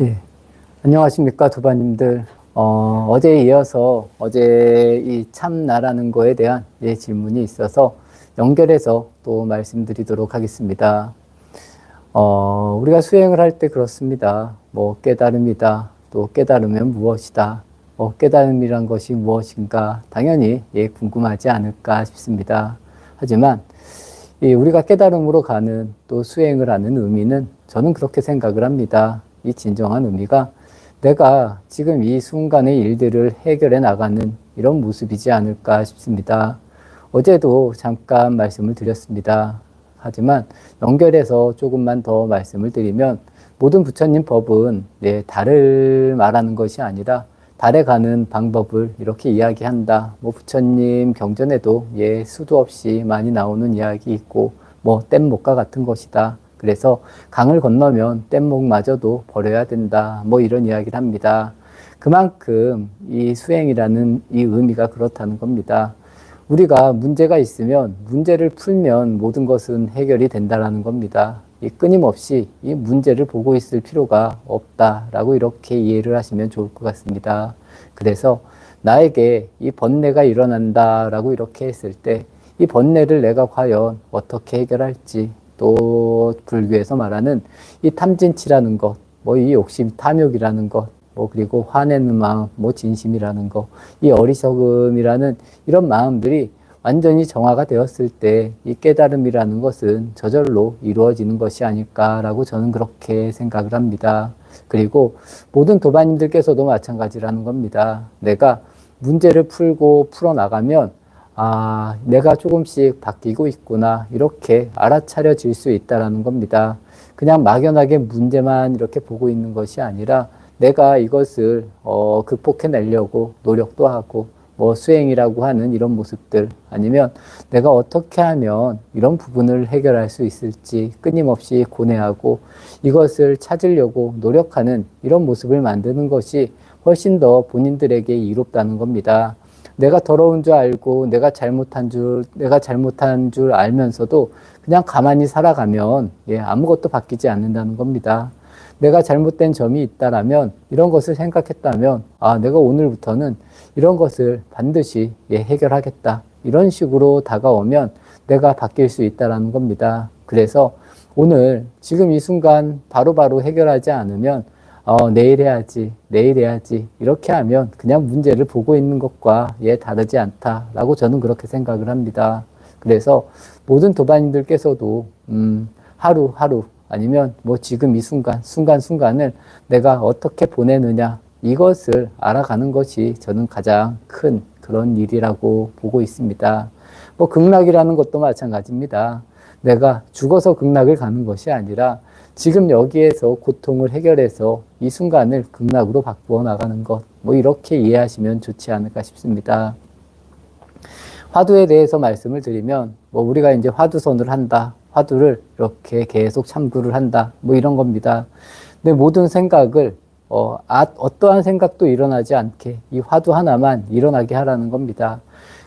예. 안녕하십니까, 두바님들. 어, 어제에 이어서 어제 이 참나라는 거에 대한 예, 질문이 있어서 연결해서 또 말씀드리도록 하겠습니다. 어, 우리가 수행을 할 때 그렇습니다. 뭐, 깨달음이다. 또 깨달으면 무엇이다. 뭐, 깨달음이란 것이 무엇인가. 당연히 예, 궁금하지 않을까 싶습니다. 하지만 이 우리가 깨달음으로 가는 또 수행을 하는 의미는 저는 그렇게 생각을 합니다. 이 진정한 의미가 내가 지금 이 순간의 일들을 해결해 나가는 이런 모습이지 않을까 싶습니다. 어제도 잠깐 말씀을 드렸습니다. 하지만 연결해서 조금만 더 말씀을 드리면 모든 부처님 법은 네, 달을 말하는 것이 아니라 달에 가는 방법을 이렇게 이야기한다. 뭐 부처님 경전에도 예 수도 없이 많이 나오는 이야기 있고 뭐 뗏목과 같은 것이다. 그래서 강을 건너면 뗏목마저도 버려야 된다. 뭐 이런 이야기를 합니다. 그만큼 이 수행이라는 이 의미가 그렇다는 겁니다. 우리가 문제가 있으면 문제를 풀면 모든 것은 해결이 된다라는 겁니다. 이 끊임없이 이 문제를 보고 있을 필요가 없다라고 이렇게 이해를 하시면 좋을 것 같습니다. 그래서 나에게 이 번뇌가 일어난다라고 이렇게 했을 때 이 번뇌를 내가 과연 어떻게 해결할지 또 불교에서 말하는 이 탐진치라는 것, 뭐 이 욕심, 탐욕이라는 것, 뭐 그리고 화내는 마음, 뭐 진심이라는 것, 이 어리석음이라는 이런 마음들이 완전히 정화가 되었을 때 이 깨달음이라는 것은 저절로 이루어지는 것이 아닐까라고 저는 그렇게 생각을 합니다. 그리고 모든 도반님들께서도 마찬가지라는 겁니다. 내가 문제를 풀고 풀어나가면 아, 내가 조금씩 바뀌고 있구나. 이렇게 알아차려질 수 있다라는 겁니다. 그냥 막연하게 문제만 이렇게 보고 있는 것이 아니라 내가 이것을 어, 극복해내려고 노력도 하고 뭐 수행이라고 하는 이런 모습들 아니면 내가 어떻게 하면 이런 부분을 해결할 수 있을지 끊임없이 고뇌하고 이것을 찾으려고 노력하는 이런 모습을 만드는 것이 훨씬 더 본인들에게 이롭다는 겁니다. 내가 더러운 줄 알고 내가 잘못한 줄 내가 잘못한 줄 알면서도 그냥 가만히 살아가면 예, 아무것도 바뀌지 않는다는 겁니다. 내가 잘못된 점이 있다라면 이런 것을 생각했다면 아 내가 오늘부터는 이런 것을 반드시 예, 해결하겠다 이런 식으로 다가오면 내가 바뀔 수 있다라는 겁니다. 그래서 오늘 지금 이 순간 바로바로 바로 해결하지 않으면 어, 내일 해야지, 내일 해야지, 이렇게 하면 그냥 문제를 보고 있는 것과 예, 다르지 않다라고 저는 그렇게 생각을 합니다. 그래서 모든 도반님들께서도, 음, 하루하루 아니면 뭐 지금 이 순간, 순간순간을 내가 어떻게 보내느냐, 이것을 알아가는 것이 저는 가장 큰 그런 일이라고 보고 있습니다. 뭐 극락이라는 것도 마찬가지입니다. 내가 죽어서 극락을 가는 것이 아니라 지금 여기에서 고통을 해결해서 이 순간을 극락으로 바꾸어 나가는 것, 뭐 이렇게 이해하시면 좋지 않을까 싶습니다. 화두에 대해서 말씀을 드리면, 뭐 우리가 이제 화두선을 한다. 화두를 이렇게 계속 참구를 한다. 뭐 이런 겁니다. 근데 모든 생각을, 어, 아, 어떠한 생각도 일어나지 않게 이 화두 하나만 일어나게 하라는 겁니다.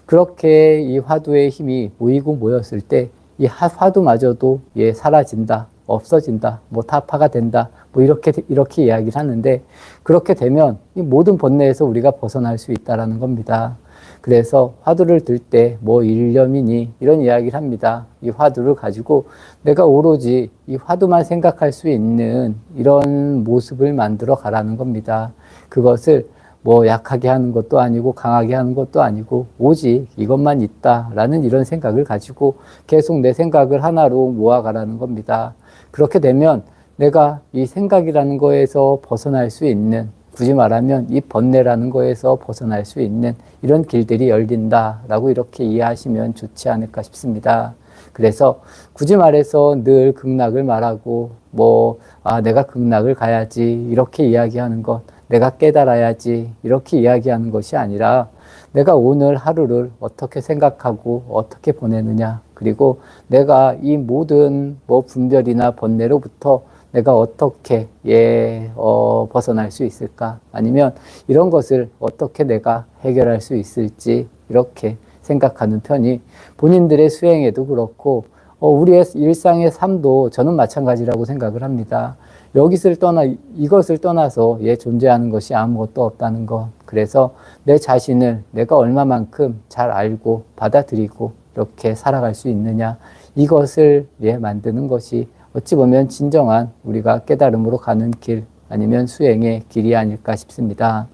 그렇게 이 화두의 힘이 모이고 모였을 때 이 화두마저도 예, 사라진다. 없어진다, 뭐 타파가 된다, 뭐 이렇게 이렇게 이야기를 하는데 그렇게 되면 이 모든 번뇌에서 우리가 벗어날 수 있다라는 겁니다. 그래서 화두를 들 때 뭐 일념이니 이런 이야기를 합니다. 이 화두를 가지고 내가 오로지 이 화두만 생각할 수 있는 이런 모습을 만들어 가라는 겁니다. 그것을 뭐 약하게 하는 것도 아니고 강하게 하는 것도 아니고 오직 이것만 있다라는 이런 생각을 가지고 계속 내 생각을 하나로 모아가라는 겁니다. 그렇게 되면 내가 이 생각이라는 거에서 벗어날 수 있는 굳이 말하면 이 번뇌라는 거에서 벗어날 수 있는 이런 길들이 열린다라고 이렇게 이해하시면 좋지 않을까 싶습니다. 그래서 굳이 말해서 늘 극락을 말하고 뭐, 아, 내가 극락을 가야지 이렇게 이야기하는 것, 내가 깨달아야지 이렇게 이야기하는 것이 아니라 내가 오늘 하루를 어떻게 생각하고 어떻게 보내느냐. 그리고 내가 이 모든 뭐 분별이나 번뇌로부터 내가 어떻게 예, 어, 벗어날 수 있을까? 아니면 이런 것을 어떻게 내가 해결할 수 있을지 이렇게 생각하는 편이 본인들의 수행에도 그렇고 어, 우리의 일상의 삶도 저는 마찬가지라고 생각을 합니다. 여기를 떠나 이것을 떠나서 예 존재하는 것이 아무것도 없다는 것. 그래서 내 자신을 내가 얼마만큼 잘 알고 받아들이고 이렇게 살아갈 수 있느냐 이것을 예 만드는 것이 어찌 보면 진정한 우리가 깨달음으로 가는 길 아니면 수행의 길이 아닐까 싶습니다.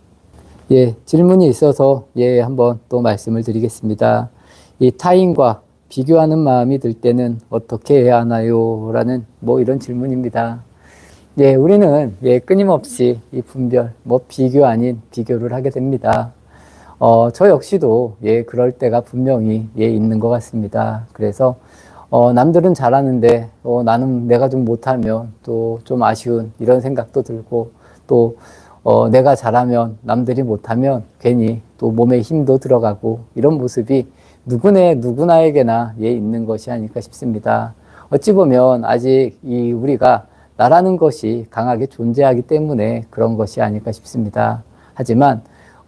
예, 질문이 있어서 예, 한번 또 말씀을 드리겠습니다. 이 타인과 비교하는 마음이 들 때는 어떻게 해야 하나요? 라는 뭐 이런 질문입니다. 예, 우리는 예, 끊임없이 이 분별, 뭐 비교 아닌 비교를 하게 됩니다. 어, 저 역시도 예, 그럴 때가 분명히 예, 있는 것 같습니다. 그래서 어, 남들은 잘하는데 어, 나는 내가 좀 못하면 또 좀 아쉬운 이런 생각도 들고 또 어, 내가 잘하면 남들이 못하면 괜히 또 몸에 힘도 들어가고 이런 모습이 누구네 누구나에게나 예 있는 것이 아닐까 싶습니다. 어찌 보면 아직 이 우리가 나라는 것이 강하게 존재하기 때문에 그런 것이 아닐까 싶습니다. 하지만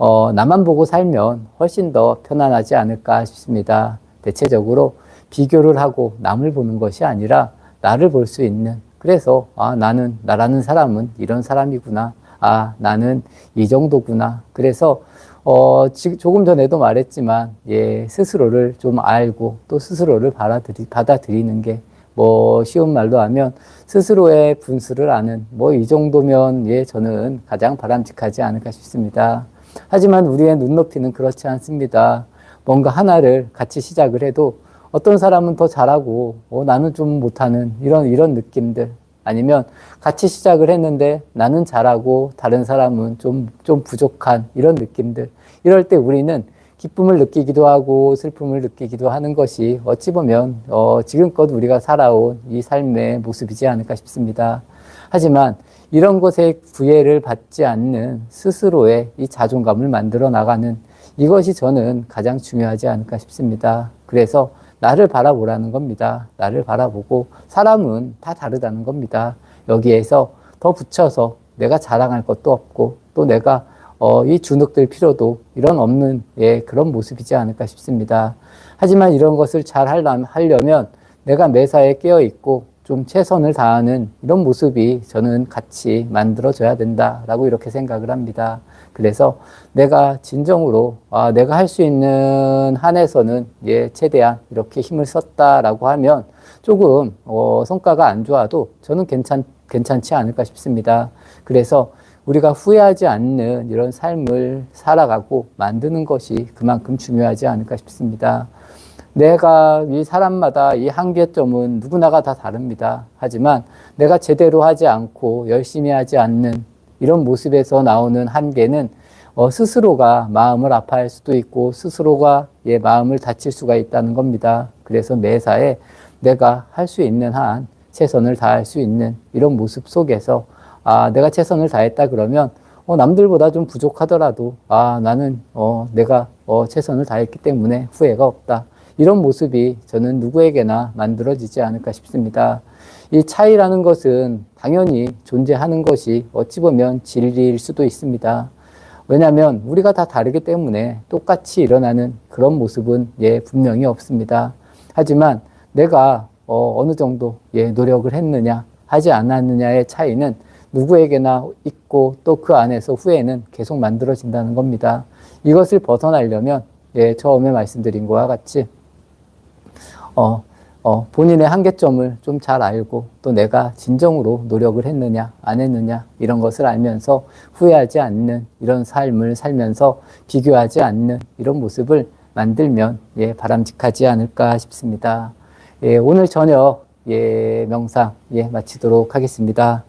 어, 나만 보고 살면 훨씬 더 편안하지 않을까 싶습니다. 대체적으로 비교를 하고 남을 보는 것이 아니라 나를 볼 수 있는 그래서 아 나는 나라는 사람은 이런 사람이구나 아 나는 이 정도구나 그래서 어 지, 조금 전에도 말했지만 예 스스로를 좀 알고 또 스스로를 받아들이, 받아들이는 게 뭐 쉬운 말로 하면 스스로의 분수를 아는 뭐 이 정도면 예 저는 가장 바람직하지 않을까 싶습니다. 하지만 우리의 눈높이는 그렇지 않습니다. 뭔가 하나를 같이 시작을 해도 어떤 사람은 더 잘하고 어, 나는 좀 못하는 이런 이런 느낌들 아니면 같이 시작을 했는데 나는 잘하고 다른 사람은 좀 좀 부족한 이런 느낌들 이럴 때 우리는 기쁨을 느끼기도 하고 슬픔을 느끼기도 하는 것이 어찌 보면 어, 지금껏 우리가 살아온 이 삶의 모습이지 않을까 싶습니다. 하지만 이런 것에 구애를 받지 않는 스스로의 이 자존감을 만들어 나가는 이것이 저는 가장 중요하지 않을까 싶습니다. 그래서 나를 바라보라는 겁니다. 나를 바라보고 사람은 다 다르다는 겁니다. 여기에서 더 붙여서 내가 자랑할 것도 없고 또 내가 어, 이 주눅들 필요도 이런 없는 예, 그런 모습이지 않을까 싶습니다. 하지만 이런 것을 잘 하려면 내가 매사에 깨어 있고 좀 최선을 다하는 이런 모습이 저는 같이 만들어져야 된다라고 이렇게 생각을 합니다. 그래서 내가 진정으로 아, 내가 할 수 있는 한에서는 예, 최대한 이렇게 힘을 썼다라고 하면 조금 어, 성과가 안 좋아도 저는 괜찮 괜찮지 않을까 싶습니다. 그래서 우리가 후회하지 않는 이런 삶을 살아가고 만드는 것이 그만큼 중요하지 않을까 싶습니다. 내가 이 사람마다 이 한계점은 누구나가 다 다릅니다. 하지만 내가 제대로 하지 않고 열심히 하지 않는 이런 모습에서 나오는 한계는 어, 스스로가 마음을 아파할 수도 있고 스스로가 예, 마음을 다칠 수가 있다는 겁니다. 그래서 매사에 내가 할 수 있는 한 최선을 다할 수 있는 이런 모습 속에서 아, 내가 최선을 다했다 그러면 어, 남들보다 좀 부족하더라도 아, 나는 어, 내가 어, 최선을 다했기 때문에 후회가 없다. 이런 모습이 저는 누구에게나 만들어지지 않을까 싶습니다. 이 차이라는 것은 당연히 존재하는 것이 어찌 보면 진리일 수도 있습니다. 왜냐하면 우리가 다 다르기 때문에 똑같이 일어나는 그런 모습은 예 분명히 없습니다. 하지만 내가 어, 어느 정도 예 노력을 했느냐 하지 않았느냐의 차이는 누구에게나 있고 또 그 안에서 후회는 계속 만들어진다는 겁니다. 이것을 벗어나려면 예 처음에 말씀드린 것과 같이 어, 어, 본인의 한계점을 좀 잘 알고 또 내가 진정으로 노력을 했느냐, 안 했느냐, 이런 것을 알면서 후회하지 않는 이런 삶을 살면서 비교하지 않는 이런 모습을 만들면 예, 바람직하지 않을까 싶습니다. 예, 오늘 저녁 예, 명상 예, 마치도록 하겠습니다.